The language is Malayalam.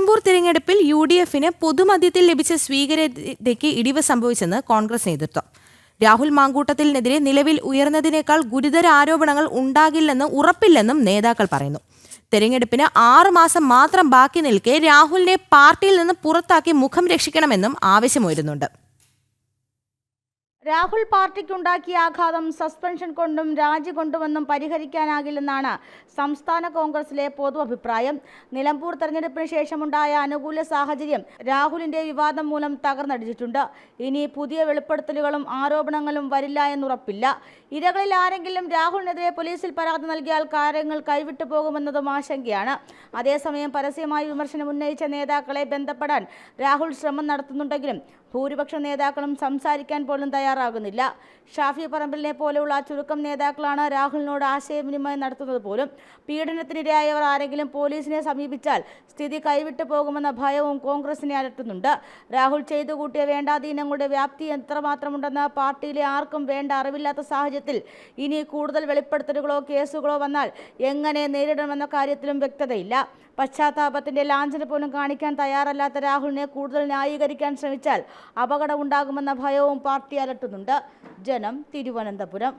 നിലമ്പൂർ തിരഞ്ഞെടുപ്പിൽ യു ഡി എഫിന് പൊതുമധ്യത്തിൽ ലഭിച്ച സ്വീകാര്യതയ്ക്ക് ഇടിവ് സംഭവിച്ചെന്ന് കോൺഗ്രസ് നേതൃത്വം. രാഹുൽ മാങ്കൂട്ടത്തിനെതിരെ നിലവിൽ ഉയർന്നതിനേക്കാൾ ഗുരുതര ആരോപണങ്ങൾ ഉണ്ടാകില്ലെന്ന് ഉറപ്പില്ലെന്നും നേതാക്കൾ പറയുന്നു. തെരഞ്ഞെടുപ്പിന് ആറ് മാസം മാത്രം ബാക്കി നിൽക്കെ രാഹുലിനെ പാർട്ടിയിൽ നിന്ന് പുറത്താക്കി മുഖം രക്ഷിക്കണമെന്നും ആവശ്യമുയരുന്നുണ്ട്. രാഹുൽ പാർട്ടിക്കുണ്ടാക്കിയ ആഘാതം സസ്പെൻഷൻ കൊണ്ടും രാജി കൊണ്ടുമൊന്നും പരിഹരിക്കാനാകില്ലെന്നാണ് സംസ്ഥാന കോൺഗ്രസിലെ പൊതു അഭിപ്രായം നിലമ്പൂർ തെരഞ്ഞെടുപ്പിന് ശേഷമുണ്ടായ അനുകൂല സാഹചര്യം രാഹുലിന്റെ വിവാദം മൂലം തകർന്നടിച്ചിട്ടുണ്ട്. ഇനി പുതിയ വെളിപ്പെടുത്തലുകളും ആരോപണങ്ങളും വരില്ല എന്നുറപ്പില്ല. ഇരകളിൽ ആരെങ്കിലും രാഹുലിനെതിരെ പോലീസിൽ പരാതി നൽകിയാൽ കാര്യങ്ങൾ കൈവിട്ടു പോകുമെന്നതും ആശങ്കയാണ്. അതേസമയം പരസ്യമായി വിമർശനം ഉന്നയിച്ച നേതാക്കളെ ബന്ധപ്പെടാൻ രാഹുൽ ശ്രമം നടത്തുന്നുണ്ടെങ്കിലും ഭൂരിപക്ഷ നേതാക്കളും സംസാരിക്കാൻ പോലും തയ്യാറാകുന്നില്ല. ഷാഫി പറമ്പിലിനെ പോലെയുള്ള ചുരുക്കം നേതാക്കളാണ് രാഹുലിനോട് ആശയവിനിമയം നടത്തുന്നത് പോലും. പീഡനത്തിനിരയായവർ ആരെങ്കിലും പോലീസിനെ സമീപിച്ചാൽ സ്ഥിതി കൈവിട്ടു പോകുമെന്ന ഭയവും കോൺഗ്രസിനെ അലട്ടുന്നുണ്ട്. രാഹുൽ ചെയ്തു കൂട്ടിയ വേണ്ടാധീനങ്ങളുടെ വ്യാപ്തി എത്രമാത്രമുണ്ടെന്ന് പാർട്ടിയിലെ ആർക്കും വേണ്ട അറിവില്ലാത്ത സാഹചര്യത്തിൽ ഇനി കൂടുതൽ വെളിപ്പെടുത്തലുകളോ കേസുകളോ വന്നാൽ എങ്ങനെ നേരിടണമെന്ന കാര്യത്തിലും വ്യക്തതയില്ല. പശ്ചാത്താപത്തിന്റെ ലാഞ്ചന പോലും കാണിക്കാൻ തയ്യാറല്ലാത്ത രാഹുലിനെ കൂടുതൽ ന്യായീകരിക്കാൻ ശ്രമിച്ചാൽ അപകടമുണ്ടാകുമെന്ന ഭയവും പാർട്ടി അലട്ടുന്നുണ്ട്. ജനം തിരുവനന്തപുരം.